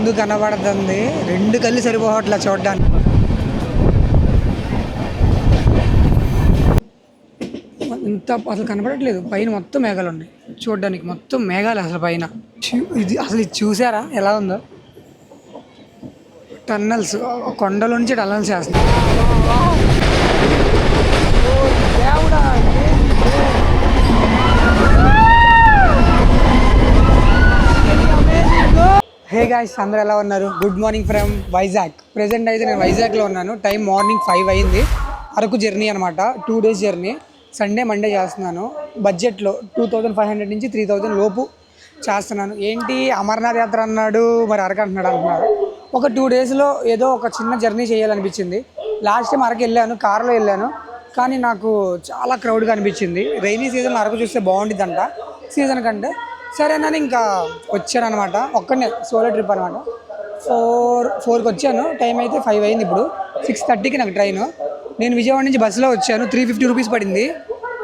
ముందు కనబడుతుంది. రెండు కళ్ళు సరిపోవట్లా చూడడానికి. ఇంత అసలు కనపడట్లేదు పైన మొత్తం మేఘాలు ఉన్నాయి. చూడడానికి మొత్తం మేఘాలు అసలు పైన. చూ- ఇది అసలు ఇది చూసారా? ఎలా ఉందో? టన్నల్స్ కొండలోంచి టన్నల్స్ చేస్తుంది హే గాయ్స్ అందరూ ఎలా ఉన్నారు? Good morning from Vizag present అయితే నేను వైజాగ్లో ఉన్నాను. టైం మార్నింగ్ ఫైవ్ అయింది. అరకు జర్నీ అనమాట two days journey Sunday Monday చేస్తున్నాను. బడ్జెట్లో టూ థౌజండ్ ఫైవ్ హండ్రెడ్ నుంచి త్రీ థౌజండ్ లోపు చేస్తున్నాను. ఏంటి? అమర్నాథ్ యాత్ర అన్నాడు మరి అరకు అంటున్నాడు అంటున్నారు ఒక టూ డేస్లో ఏదో ఒక చిన్న జర్నీ చేయాలనిపించింది. లాస్ట్ టైం అరకు వెళ్ళాను కార్లో వెళ్ళాను. కానీ నాకు చాలా క్రౌడ్గా అనిపించింది. రైనీ సీజన్ అరకు చూస్తే బాగుంటుందంట సీజన్ కంటే సరే అని ఇంకా వచ్చాను అనమాట ఒక్కనే సోలో ట్రిప్ అనమాట ఫోర్ ఫోర్కి వచ్చాను. టైం అయితే ఫైవ్ అయింది ఇప్పుడు. సిక్స్ థర్టీకి నాకు ట్రైన్ నేను విజయవాడ నుంచి బస్సులో వచ్చాను. త్రీ ఫిఫ్టీ రూపీస్ పడింది.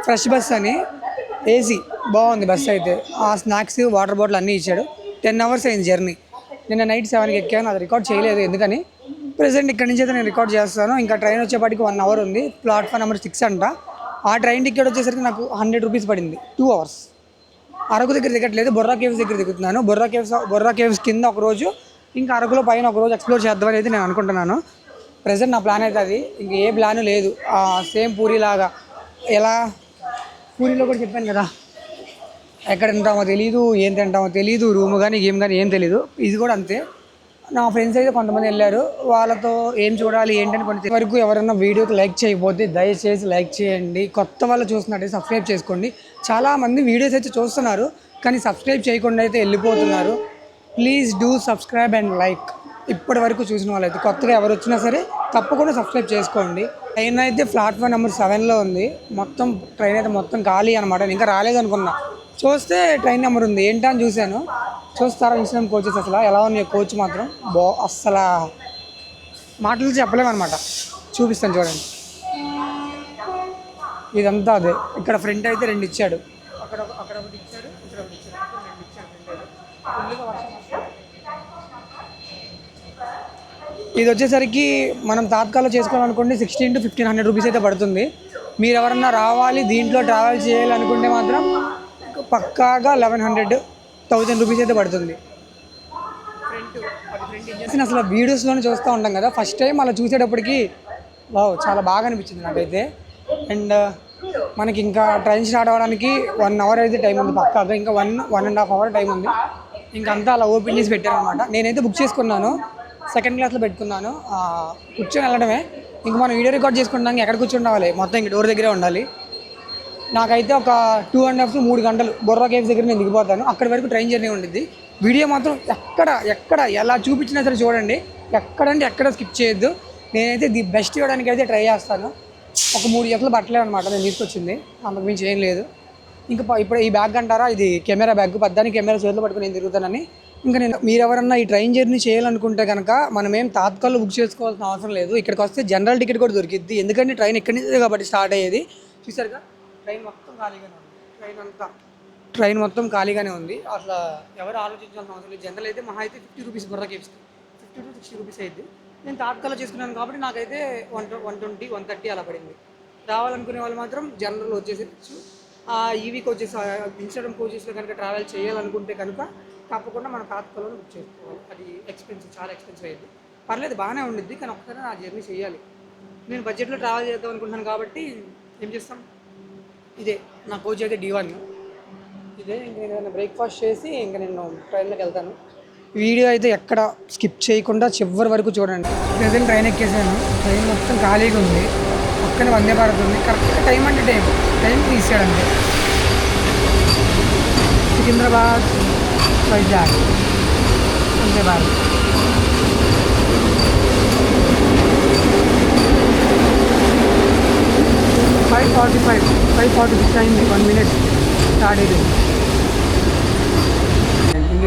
ఫ్రెష్ బస్ అని. ఏసీ బాగుంది బస్ అయితే. ఆ స్నాక్స్ వాటర్ బాటిల్ అన్నీ ఇచ్చాడు. టెన్ అవర్స్ అయింది జర్నీ నిన్న నైట్ సెవెన్కి ఎక్కాను. అది రికార్డ్ చేయలేదు ఎందుకని? ప్రెసెంట్ ఇక్కడి నుంచి అయితే నేను రికార్డ్ చేస్తాను. ఇంకా ట్రైన్ వచ్చేపాటికి వన్ అవర్ ఉంది. ప్లాట్ఫామ్ నెంబర్ సిక్స్ అంట. ఆ ట్రైన్ టికెట్ వచ్చేసరికి నాకు హండ్రెడ్ రూపీస్ పడింది. టూ అవర్స్ అరకు దగ్గర దిగట్లేదు బొర్రా కేవ్స్ దగ్గర దిగుతున్నాను. బొర్రా కేవ్స్ బొర్రా కేవ్స్ కింద ఒక రోజు ఇంకా అరకులో పైన ఒక రోజు ఎక్స్ప్లోర్ చేద్దామని అనేది నేను అనుకుంటున్నాను. ప్రజెంట్ నా ప్లాన్ అయితే అది. ఇంక ఏ ప్లాన్ లేదు. సేమ్ పూరిలాగా ఎలా? పూరిలో కూడా చెప్పాను కదా. ఎక్కడ తింటామో తెలియదు ఏం తింటామో తెలియదు రూమ్ కానీ గేమ్ కానీ ఏం తెలియదు ఇది కూడా అంతే. నా ఫ్రెండ్స్ అయితే కొంతమంది వెళ్ళారు. వాళ్ళతో ఏం చూడాలి ఏంటని కొన్ని వరకు ఎవరైనా వీడియోకి లైక్ చేయకపోతే దయచేసి లైక్ చేయండి. కొత్త వాళ్ళు చూస్తున్నట్టు సబ్స్క్రైబ్ చేసుకోండి. చాలామంది వీడియోస్ అయితే చూస్తున్నారు కానీ సబ్స్క్రైబ్ చేయకుండా అయితే వెళ్ళిపోతున్నారు. Please do subscribe and like ఇప్పటి వరకు చూసిన వాళ్ళైతే కొత్తగా ఎవరు వచ్చినా సరే తప్పకుండా సబ్స్క్రైబ్ చేసుకోండి. ట్రైన్ అయితే ప్లాట్ఫామ్ నెంబర్ సెవెన్లో ఉంది. మొత్తం ట్రైన్ అయితే మొత్తం ఖాళీ అనమాట నేను ఇంకా రాలేదనుకున్నా చూస్తే ట్రైన్ నెంబర్ ఉంది. ఏంటా అని చూశాను. చూస్తారా ఇన్స్టాగ్రామ్ కోచెస్ అసలు? ఎలా ఉన్నాయి కోచ్ మాత్రం బో అస్సలు మాటలు చెప్పలేమన్నమాట. చూపిస్తాను చూడండి. ఇదంతా అదే. ఇక్కడ ఫ్రంట్ అయితే రెండు ఇచ్చాడు. అక్కడ ఒక- అక్కడ ఒకటి ఇచ్చాడు ఇక్కడ ఒకటి ఇచ్చాడు మొత్తం రెండు ఇచ్చాడు ఫ్రంట్ అయితే ఫుల్గా వర్షం వస్తుంది. ఇది వచ్చేసరికి మనం తాత్కాలం చేసుకోవాలనుకుంటే sixteen to fifteen hundred rupees అయితే పడుతుంది. మీరు ఎవరన్నా రావాలి దీంట్లో ట్రావెల్ చేయాలనుకుంటే మాత్రం పక్కాగా లెవెన్ హండ్రెడ్ థౌజండ్ రూపీస్ అయితే పడుతుంది. ఫ్రంట్ అసలు వీడియోస్లోనే చూస్తూ ఉంటాం కదా. ఫస్ట్ టైం అలా చూసేటప్పటికి వావ్ చాలా బాగా అనిపించింది నాకైతే. అండ్ మనకి ఇంకా ట్రైన్ స్టార్ట్ అవ్వడానికి వన్ అవర్ అయితే టైం ఉంది పక్కాగా ఇంకా one one and half hour time ఉంది. ఇంకా అంతా అలా ఓపెన్ చేసి పెట్టారనమాట నేనైతే బుక్ చేసుకున్నాను. సెకండ్ క్లాస్లో పెట్టుకున్నాను. కూర్చొని వెళ్ళడమే. ఇంకా మనం వీడియో రికార్డ్ చేసుకుంటాం ఎక్కడ కూర్చొని రావాలి మొత్తం ఇంక డోర్ దగ్గరే ఉండాలి. నాకైతే ఒక టూ అండ్ హాఫ్ మూడు గంటలు బొర్రా కేవ్స్ దగ్గర నేను దిగిపోతాను. అక్కడి వరకు ట్రైన్ జర్నీ ఉండిద్ది. వీడియో మాత్రం ఎక్కడ ఎక్కడ ఎలా చూపించినా సరే చూడండి. ఎక్కడంటే ఎక్కడ స్కిప్ చేయొద్దు. నేనైతే ది బెస్ట్ ఇవ్వడానికి అయితే ట్రై చేస్తాను. ఒక మూడు జతలు బట్టలే అనమాట నేను తీసుకొచ్చింది. అందుకు మించి ఏం లేదు. ఇంకా ఇప్పుడు ఈ బ్యాగ్ అంటారా? ఇది కెమెరా బ్యాగ్. పద్దానికి కెమెరా చేతిలో పట్టుకుని నేను తిరుగుతానని. ఇంకా నేను మీరు ఎవరన్నా ఈ ట్రైన్ జర్నీ చేయాలనుకుంటే కనుక మనం ఏం తాత్కాలు బుక్ చేసుకోవాల్సిన అవసరం లేదు. ఇక్కడికి వస్తే జనరల్ టికెట్ కూడా దొరికిద్ది. ఎందుకంటే ట్రైన్ ఇక్కడి నుంచి కాబట్టి స్టార్ట్ అయ్యేది. చూసారుగా? ట్రైన్ మొత్తం ఖాళీగానే ఉంది. ట్రైన్ అంతా. ట్రైన్ మొత్తం ఖాళీగానే ఉంది. అసలు ఎవరు ఆలోచించాల్సిన అవసరం లేదు. జనరల్ అయితే మహా అయితే ఫిఫ్టీ రూపీస్ బుర్ర ఇస్తుంది ఫిఫ్టీ టు సిక్స్టీ రూపీస్ అయింది నేను తాత్కాలం చేసుకున్నాను కాబట్టి నాకైతే one one twenty one thirty అలా పడింది. రావాలనుకునే వాళ్ళు మాత్రం జనరల్ వచ్చేసేయచ్చు ఆ కోచెస్ వచ్చేసి ఇన్స్టాగ్రామ్ కోచెస్లో కనుక ట్రావెల్ చేయాలనుకుంటే కనుక తప్పకుండా మనం తాత్కాలంలో బుక్ చేసుకోవాలి. అది ఎక్స్పెన్సివ్ చాలా ఎక్స్పెన్సివ్ అయ్యింది పర్లేదు బాగానే ఉండిద్ది కానీ ఒక్కసారి నా జర్నీ చేయాలి. నేను బడ్జెట్లో ట్రావెల్ చేద్దాం అనుకుంటున్నాను కాబట్టి ఏం చేస్తాం? ఇదే నా కోచ్ అయితే డి వన్. ఇదే ఇంకా నేను ఏదైనా బ్రేక్ఫాస్ట్ చేసి ఇంకా నేను ట్రైన్లోకి వెళ్తాను. వీడియో అయితే ఎక్కడ స్కిప్ చేయకుండా చివరి వరకు చూడండి. Present train ఎక్కేసాను. ట్రైన్ మొత్తం ఖాళీగా ఉంది. పక్కన వందే భారత్ ఉంది. కరెక్ట్గా టైం అంటే time. Time తీసాడంతే Secunderabad Vizag. Vande Bharat. Five forty five five forty six అయింది. వన్ మినిట్ స్టార్ట్ అయిపోయింది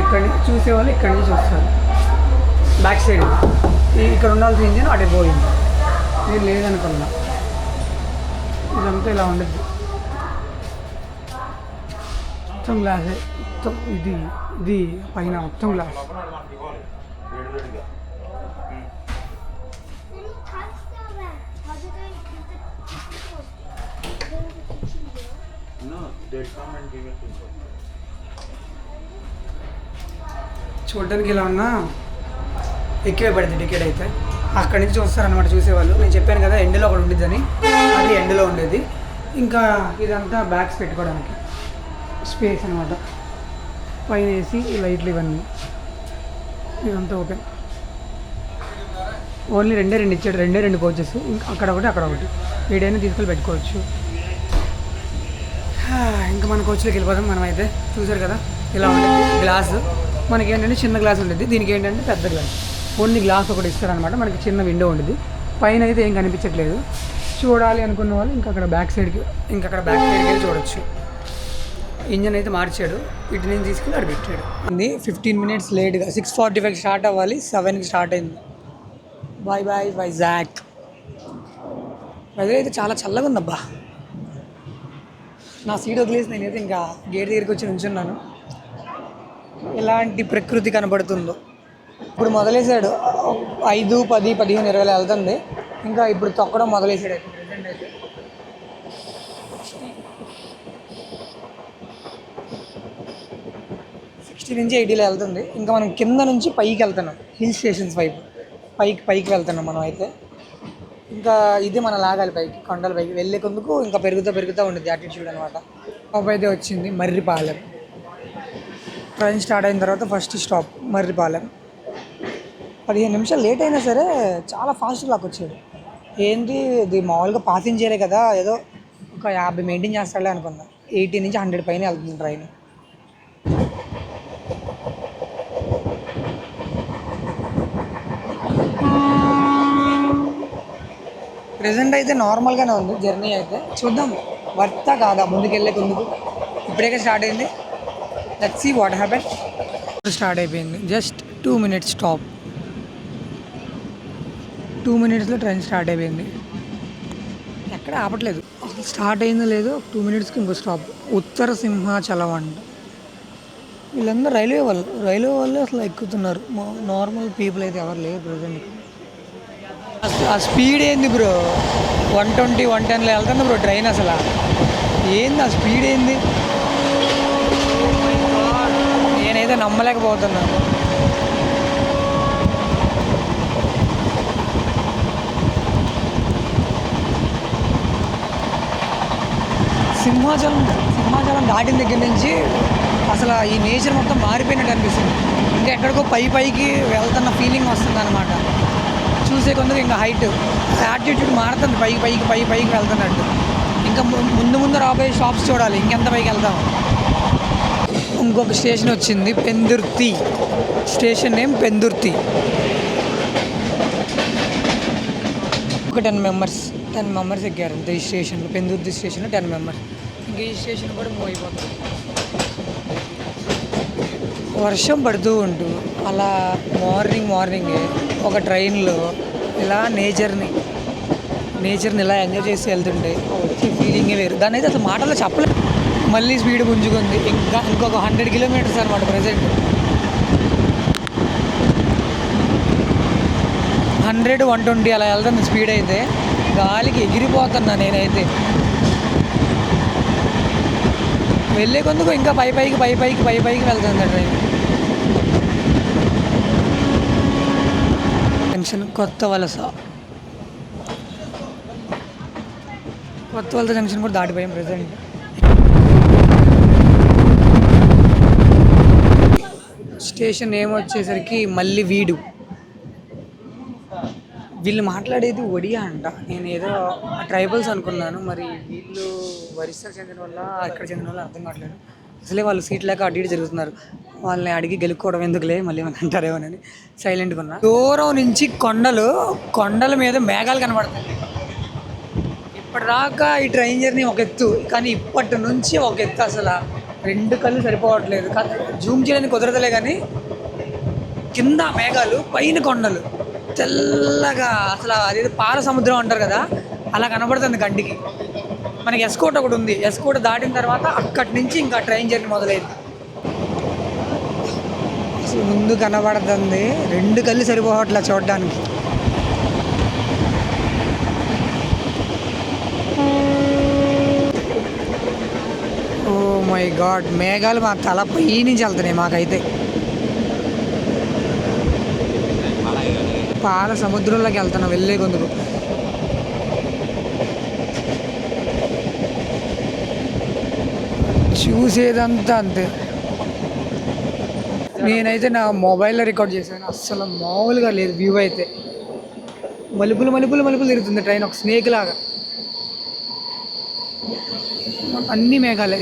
ఇక్కడి నుంచి చూసేవాళ్ళు ఇక్కడి నుంచి వస్తారు. బ్యాక్ సైడ్ ఇక్కడ ఉండాల్సిన ఇంజిన్ అటే పోయింది. నేను లేదనుకున్నా. ఇదంతా ఇలా ఉండద్దు. మొత్తం గ్లాసే మొత్తం ఇది ఇది పైన మొత్తం గ్లాస్ విడివిడిగా నేను కాల్స్తావా No, they come and give it to you. చూడడానికి ఇలా ఉన్నా ఎక్కువే పడింది టికెట్ అయితే. అక్కడి నుంచి వస్తారనమాట చూసేవాళ్ళు. నేను చెప్పాను కదా ఎండలో ఒకటి ఉండిద్దని. అది ఎండలో ఉండేది. ఇంకా ఇదంతా బ్యాగ్స్ పెట్టుకోవడానికి స్పేస్ అనమాట పైన వేసి లైట్లు ఇవన్నీ. ఇదంతా ఓపెన్. ఓన్లీ రెండే రెండు ఇచ్చాడు. రెండే రెండు కోచెస్. ఇంకా అక్కడ ఒకటి అక్కడ ఒకటి. వీడైనా తీసుకెళ్ళి పెట్టుకోవచ్చు. ఇంకా మన కోచ్లోకి వెళ్ళిపోదాం మనం అయితే చూసారు కదా ఇలా ఉంటుంది. గ్లాస్. మనకి ఏంటంటే చిన్న గ్లాస్ ఉంటుంది దీనికి ఏంటంటే పెద్ద గ్లాస్. ఓన్లీ గ్లాస్ ఒకటి ఇస్తారనమాట మనకి చిన్న విండో ఉంటుంది పైన అయితే ఏం కనిపించట్లేదు. చూడాలి అనుకున్న వాళ్ళు ఇంకా అక్కడ బ్యాక్ సైడ్కి ఇంకా అక్కడ బ్యాక్ సైడ్కి వెళ్ళి చూడొచ్చు. ఇంజన్ అయితే మార్చాడు. ఇటు నుంచి తీసుకుని అక్కడ పెట్టాడు. అది ఫిఫ్టీన్ మినిట్స్ లేట్గా సిక్స్ ఫార్టీ ఫైవ్ స్టార్ట్ అవ్వాలి. సెవెన్కి స్టార్ట్ అయింది. బాయ్ బాయ్ వైజాగ్ వెదర్ అయితే చాలా చల్లగా ఉందబ్బా. నా సీట్ వదిలేసి నేనైతే ఇంకా గేట్ దగ్గరికి వచ్చి నుంచున్నాను ఎలాంటి ప్రకృతి కనబడుతుందో. ఇప్పుడు మొదలేశాడు. ఐదు పది పదిహేను ఇరవై వెళ్తుంది. ఇంకా ఇప్పుడు తొక్కడం మొదలేశాడు అయితే. అయితే సిక్స్టీ నుంచి ఎయిటీలో వెళ్తుంది. ఇంకా మనం కింద నుంచి పైకి వెళ్తున్నాం. హిల్ స్టేషన్స్ వైపు. పైకి పైకి వెళ్తున్నాం మనం అయితే. ఇంకా ఇది మన లాగాలి పైకి కొండల పైకి. వెళ్ళే కొందుకు ఇంకా పెరుగుతూ పెరుగుతూ ఉండేది యాటిట్యూడ్ అనమాట అయితే వచ్చింది మర్రిపాలెం. ట్రైన్ స్టార్ట్ అయిన తర్వాత ఫస్ట్ స్టాప్ మర్రిపాలెం. పదిహేను నిమిషాలు లేట్ అయినా సరే చాలా ఫాస్ట్ లాక్ వచ్చాడు ఏంటి ఇది మామూలుగా పాసింజరే కదా ఏదో ఒక యాభై మెయింటైన్ చేస్తాడులే అనుకున్నా. ఎయిటీ నుంచి హండ్రెడ్ పైన వెళ్తుంది ట్రైన్. ప్రజెంట్ అయితే నార్మల్గానే ఉంది జర్నీ అయితే. చూద్దాం వర్తా కాదా ముందుకెళ్ళే ముందుకు ఇప్పుడే స్టార్ట్ అయింది. Let's see what happen start అయిపోయింది. Just two minutes stop two మినిట్స్లో ట్రైన్ స్టార్ట్ అయిపోయింది. ఎక్కడ ఆపట్లేదు. అసలు స్టార్ట్ అయిందో లేదో టూ మినిట్స్కి ఇంకో స్టాప్ ఉత్తర సింహాచలం అంట. వీళ్ళందరూ రైల్వే వాళ్ళు. రైల్వే వాళ్ళే అసలు ఎక్కుతున్నారు. నార్మల్ పీపుల్ అయితే ఎవరు లేరు ప్రజెంట్ ఆ స్పీడ్ ఏంది బ్రో వన్ ట్వంటీ వన్ టెన్లో వెళ్తుంది బ్రో ట్రైన్ అసలు. ఏంది ఆ స్పీడ్ ఏంది? నేనైతే నమ్మలేకపోతున్నాను. సింహాచలం సింహాచలం దాటిన దగ్గర నుంచి అసలు ఈ నేచర్ మొత్తం మారిపోయినట్టు అనిపిస్తుంది. ఇంకా ఎక్కడికో పై పైకి వెళ్తున్న ఫీలింగ్ వస్తుంది అనమాట చూసే కొందుకు ఇంకా హైట్ యాటిట్యూడ్ మారుతుంది. పైకి పైకి పై పైకి వెళ్తున్నట్టు. ఇంకా ముందు ముందు రాబోయే షాప్స్ చూడాలి. ఇంకెంత పైకి వెళ్తాము ఇంకొక స్టేషన్ వచ్చింది పెందుర్తి. Station name Pendurthi. ఒక టెన్ మెంబర్స్ టెన్ మెంబర్స్ ఎక్కారు అంతే ఈ స్టేషన్లో పెందుర్తి స్టేషన్లో టెన్ మెంబర్స్. ఇంకా ఈ స్టేషన్ కూడా మూవ్ అయిపోతుంది. వర్షం పడుతూ ఉంటూ అలా మార్నింగ్ మార్నింగ్ ఒక ట్రైన్లో ఇలా నేచర్ని నేచర్ని ఇలా ఎంజాయ్ చేసి వెళ్తుంటే వచ్చే ఫీలింగే వేరు. దాని అయితే అసలు మాటల్లో చెప్పలేదు మళ్ళీ స్పీడ్ పుంజుకుంది ఇంకా ఇంకొక హండ్రెడ్ కిలోమీటర్స్ అనమాట ప్రజెంట్ హండ్రెడ్ వన్ ట్వంటీ అలా వెళ్తుంది స్పీడ్ అయితే. గాలికి ఎగిరిపోతున్నా నేనైతే. వెళ్ళే కొందుకు ఇంకా పై పైకి పై పైకి పై పైకి వెళ్తుంది ట్రైన్ జంక్షన్ కొత్త వలస. కొత్త వలస జంక్షన్ కూడా దాటిపోయాం ప్రజెంట్ స్టేషన్ ఏమో వచ్చేసరికి మళ్ళీ వీడు. వీళ్ళు మాట్లాడేది ఒడియా అంట. నేను ఏదో ట్రైబల్స్ అనుకున్నాను మరి వీళ్ళు ఒరిస్సాకు చెందిన వల్ల అక్కడ చెందిన వాళ్ళు అర్థం కావట్లేదు. అసలే వాళ్ళు సీట్ లేక అటు ఇటు జరుగుతున్నారు వాళ్ళని అడిగి గెలుక్కోవడం ఎందుకులే మళ్ళీ ఏమైనా అంటారేమోనని సైలెంట్గా ఉన్నా. దూరం నుంచి కొండలు కొండల మీద మేఘాలు కనబడతాయి. ఇప్పటిదాకా ఈ ట్రైన్ జర్నీ ఒక ఎత్తు కానీ ఇప్పటి నుంచి ఒక ఎత్తు అసలు. రెండు కళ్ళు సరిపోవట్లేదు. కానీ జూమ్ చేయడానికి కుదరదులే కానీ కింద మేఘాలు పైన కొండలు. తెల్లగా అసలు అదేదో పాల సముద్రం అంటారు కదా అలా కనబడుతుంది కంటికి మనకి ఎస్కోట్ ఒకటి ఉంది. ఎస్కోట్ దాటిన తర్వాత అక్కడి నుంచి ఇంకా ట్రైన్ జర్నీ మొదలైంది. అసలు ముందు కనబడుతుంది. రెండు కళ్ళు సరిపోవట్లే చూడడానికి ఓ మై గాడ్ మేఘాలు మా తల పొయ్యి నుంచి వెళ్తున్నాయి మాకైతే. పాల సముద్రంలోకి వెళ్తున్నాం వెళ్ళే కొందుకు చూసేదంతా అంతే. నేనైతే నా మొబైల్లో రికార్డ్ చేశాను అస్సలు మామూలుగా లేదు వ్యూ అయితే. మలుపులు మలుపులు మలుపులు తిరుగుతుంది ట్రైన్ ఒక స్నేక్ లాగా. అన్ని మేఘాలే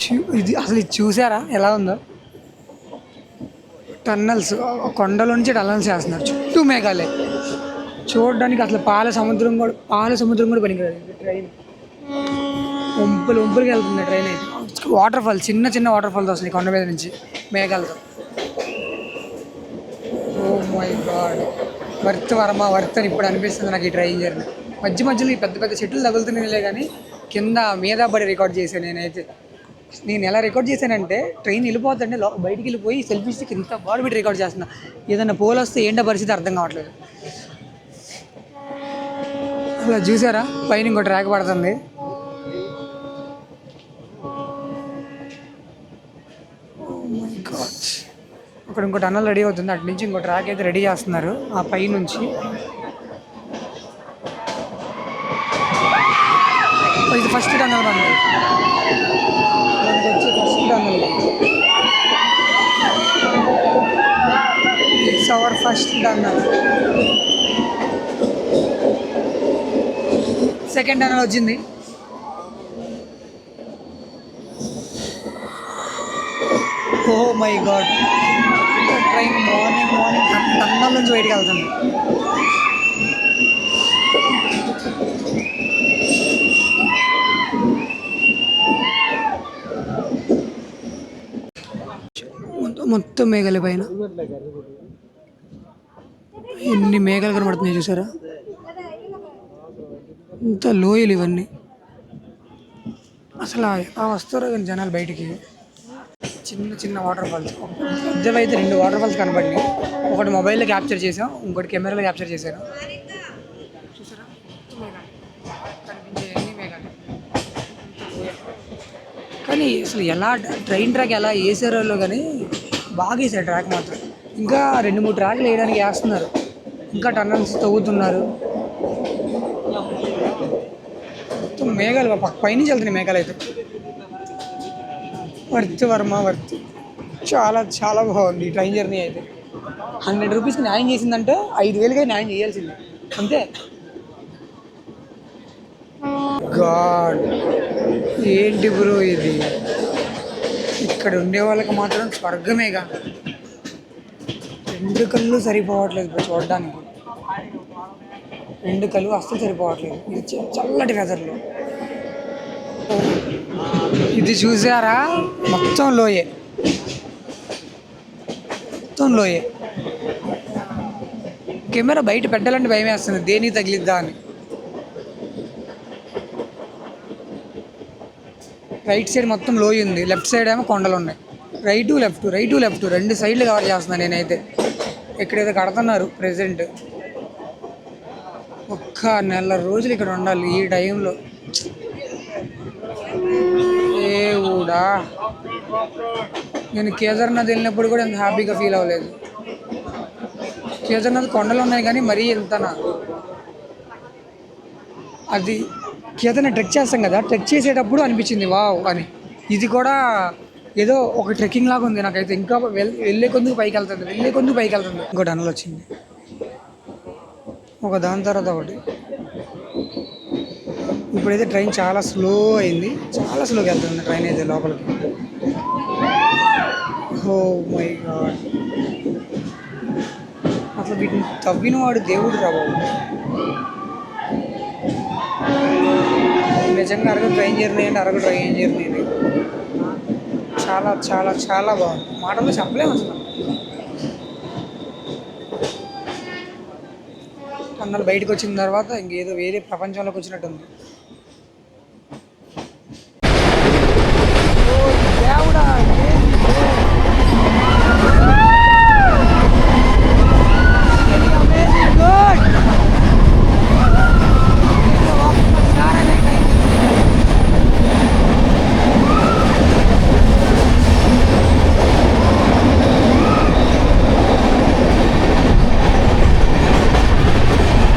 చూ- ఇది అసలు ఇది చూసారా? ఎలా ఉందో? టన్నల్స్ కొండల నుంచి టన్నల్స్ చేస్తున్నారు చుట్టూ మేఘాలే. చూడడానికి అసలు పాల సముద్రం కూడా పాల సముద్రం కూడా పనికిరాదు ట్రైన్ ఒంపులు ఒంపులకి వెళ్తుంది ట్రైన్ అయితే. వాటర్ ఫాల్ చిన్న చిన్న వాటర్ ఫాల్స్ వస్తున్నాయి కొండ మీద నుంచి మేఘాలతో. ఓ మై గాడ్ వర్త్ వర్మ వర్త్ అని ఇప్పుడు అనిపిస్తుంది నాకు ఈ ట్రైన్ జర్నీ మధ్య మధ్యలో ఈ పెద్ద పెద్ద చెట్లు తగులుతున్నాయిలే కానీ కింద మీద పడి రికార్డ్ చేశాను నేనైతే. నేను ఎలా రికార్డ్ చేశానంటే ట్రైన్ వెళ్ళిపోతుంటే లో బయటికి వెళ్ళిపోయి సెల్ఫీ స్టిక్ ఇంత బాగా పెట్టి రికార్డ్ చేస్తున్నా. ఏదైనా పోల్ వస్తే ఏంటో పరిస్థితి అర్థం కావట్లేదు. అలా చూసారా? పైన oh ఇంకో ట్రాక్ పడుతుంది. అక్కడ ఇంకో టన్నల్ రెడీ అవుతుంది. అటు నుంచి ఇంకో ట్రాక్ అయితే రెడీ చేస్తున్నారు. ఆ పై నుంచి. ఇది ఫస్ట్ టన్నల్ మనది మనకి వచ్చి first tunnel it's our first tunnel second tunnel వచ్చింది. ఓ my god. Train morning morning tunnel నుంచి బయటికి వెళ్తుంది. మొత్తం- మొత్తం పైన. ఎన్ని మేఘాలు కనబడుతున్నాయి చూసారా? ఇంత లోయలు ఇవన్నీ. అసలు ఎలా వస్తారో కానీ జనాలు బయటికి. చిన్న చిన్న వాటర్ ఫాల్స్ పెద్దవైతే రెండు వాటర్ ఫాల్స్ కనబడినాయి. ఒకటి మొబైల్లో క్యాప్చర్ చేసాం ఇంకోటి కెమెరాలో క్యాప్చర్ చేశాను చూసారా? కనిపించే మేఘాలు. కానీ అసలు ఎలా ట్రైన్ ట్రాక్ ఎలా వేసారో కానీ బాగా వేసారు ట్రాక్ మాత్రం. ఇంకా రెండు మూడు ట్రాక్లు వేయడానికి వేస్తున్నారు. ఇంకా టన్నల్స్ తవ్వుతున్నారు. మొత్తం మేఘాలు పక్క పైనుంచి వెళ్తున్నాయి మేఘాలు అయితే. వర్త్ వర్మ వర్త్. చాలా చాలా బాగుంది ఈ ట్రైన్ జర్నీ అయితే. హండ్రెడ్ రూపీస్కి న్యాయం చేసిందంటే ఐదు వేలుగా న్యాయం చేయాల్సింది. అంతే. గాడ్. ఏంటి బ్రో ఇది? ఇక్కడ ఉండే వాళ్ళకి మాత్రం స్వర్గమేగా. రెండు కళ్ళు సరిపోవట్లేదు ఇప్పుడు చూడడానికి రెండు కళ్ళు అస్సలు సరిపోవట్లేదు. ఇది చల్లటి వెదర్లో ఇది చూసారా? మొత్తం లోయే. మొత్తం లోయే. కెమెరా బయట పెట్టాలంటే భయం వేస్తుంది. దేనికి తగిలిద్దా అని. రైట్ సైడ్ మొత్తం లోయ ఉంది. లెఫ్ట్ సైడ్ ఏమో కొండలు ఉన్నాయి. రైటు లెఫ్ట్ రైటు లెఫ్ట్ రెండు సైడ్లు కవర్ చేస్తున్నాను నేనైతే. ఇక్కడ ఏదో కడుతున్నారు ప్రజెంట్ ఒక్క నెల రోజులు ఇక్కడ ఉండాలి ఈ టైంలో. ఏ ఊడా? నేను కేదార్నాథ్ వెళ్ళినప్పుడు కూడా ఎంత హ్యాపీగా ఫీల్ అవ్వలేదు. కేదార్నాథ్ కొండలు ఉన్నాయి కానీ మరీ ఇంతనా? అది కేదార్నాథ్ ట్రెక్ చేస్తాం కదా ట్రెక్ చేసేటప్పుడు అనిపించింది వావ్ అని. ఇది కూడా ఏదో ఒక ట్రెక్కింగ్ లాగా ఉంది నాకైతే. ఇంకా వెళ్ళే కొందుకు పైకి వెళ్తుంది. వెళ్ళే కొందుకు పైకి వెళ్తుంది. ఇంకోటి అనలు వచ్చింది. ఒక దాని తర్వాత ఒకటి. ఇప్పుడైతే ట్రైన్ చాలా స్లో అయింది. చాలా స్లోగా వెళ్తుంది ట్రైన్ అయితే లోపలికి. ఓ మై గాడ్ అసలు వీటిని తవ్వినవాడు దేవుడు రా బాబు. నిజంగా అరగ ట్రైన్ జర్నీ అంటే అరగ ట్రైన్ జర్నీ చాలా చాలా చాలా బాగుంది. మాటలు చెప్పలేము అసలు. అందరు బయటకు వచ్చిన తర్వాత ఇంకేదో వేరే ప్రపంచంలోకి వచ్చినట్టుంది ఓ దేవుడా ఏంది Very amazing, good. ఒక్కసారి అయితే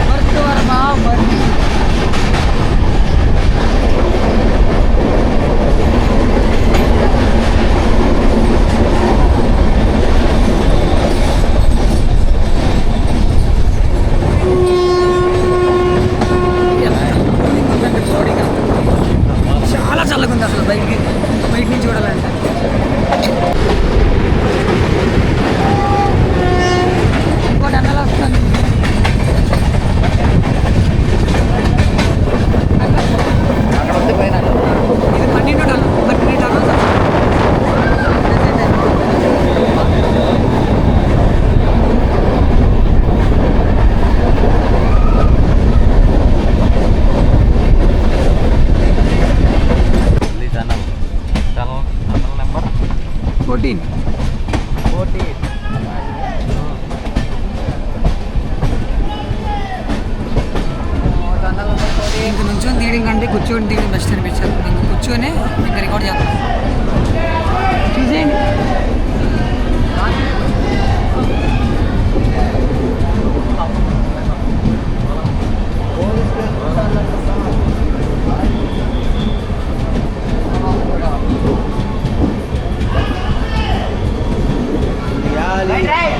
బర్త్ వర్మ బర్త్ చాలా చల్లగా ఉంది అసలు బయటికి బయట నుంచి చూడాలంటే ఇంకోటి ఎండలో వస్తుంది ఇది పన్నెండు టన్ను పన్నెండు టన్నులు మళ్ళీ tunnel tunnel tunnel number fourteen fourteen ఇంక నుంచొని తీయడం కంటే కూర్చొని తీయడం బెస్ట్ అనిపించారు ఇంక కూర్చొని ఇంకా రికార్డ్ చేస్తాం Hey, hey.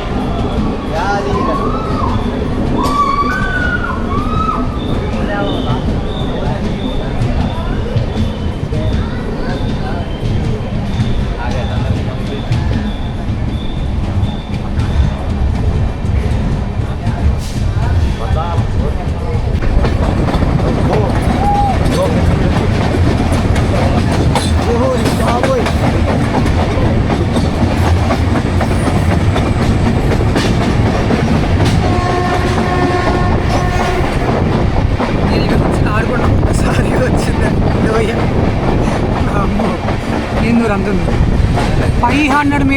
ఫైవ్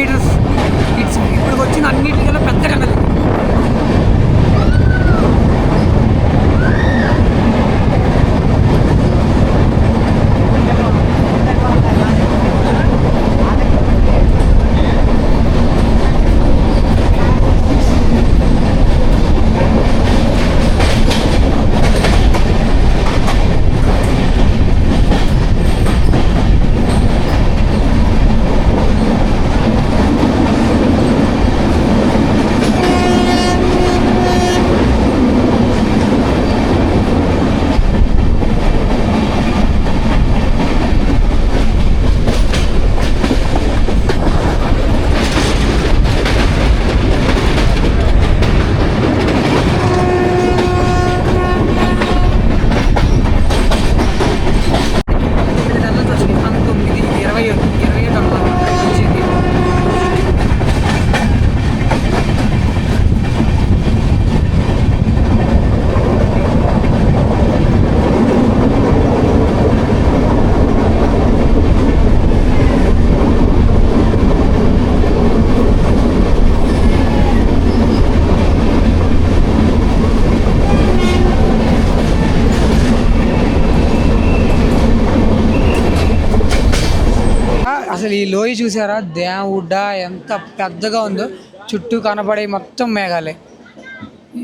లోయ చూసారా? దేవుడా ఎంత పెద్దగా ఉందో. చుట్టూ కనబడే మొత్తం మేఘాలే.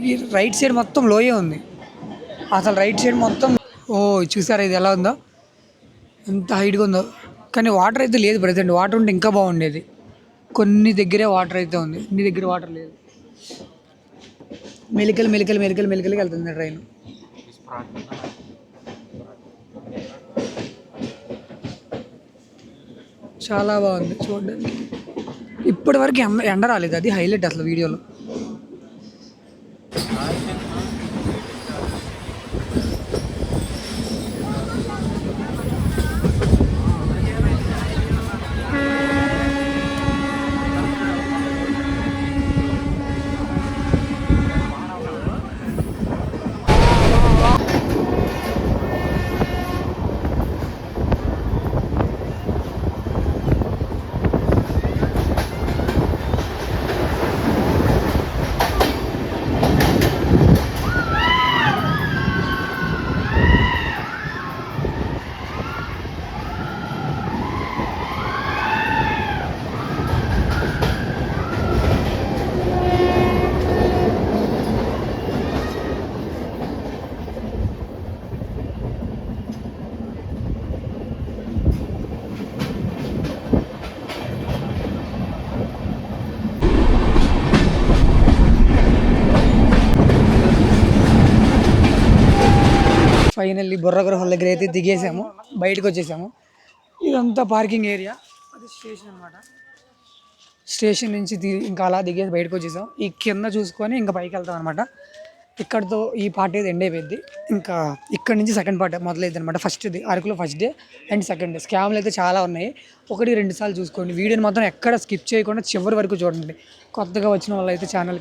ఈ రైట్ సైడ్ మొత్తం లోయే ఉంది. అసలు రైట్ సైడ్ మొత్తం ఓ చూసారా ఇది ఎలా ఉందో? ఎంత హైట్గా ఉందో. కానీ వాటర్ అయితే లేదు ప్రజెంట్. వాటర్ ఉంటే ఇంకా బాగుండేది. కొన్ని దగ్గరే వాటర్ అయితే ఉంది. ఇన్ని దగ్గర వాటర్ లేదు. మెలికలు మెలికలు మెలికలు మెలికలకి వెళ్తుంది ట్రైన్. చాలా బాగుంది చూడడానికి. ఇప్పటివరకు ఎండ ఎండ రాలేదు అది హైలైట్ అసలు వీడియోలో. బుర్రగృహం దగ్గర అయితే దిగేసాము బయటకు వచ్చేసాము. ఇదంతా పార్కింగ్ ఏరియా. అది స్టేషన్ అనమాట స్టేషన్ నుంచి ఇంకా అలా దిగేసి బయటకు వచ్చేసాం. ఈ కింద చూసుకొని ఇంకా పైకి వెళ్తాం అనమాట ఇక్కడతో ఈ పార్ట్ అయితే ఎండ్ అయిపోయింది. ఇంకా ఇక్కడ నుంచి సెకండ్ పార్ట్ మొదలైంది అనమాట ఫస్ట్ ది అరకులో first day and second day. స్కామ్లు అయితే చాలా ఉన్నాయి. ఒకటి రెండు సార్లు చూసుకోండి. వీడియోని మాత్రం ఎక్కడ స్కిప్ చేయకుండా చివరి వరకు చూడండి. కొత్తగా వచ్చిన వాళ్ళు అయితే ఛానల్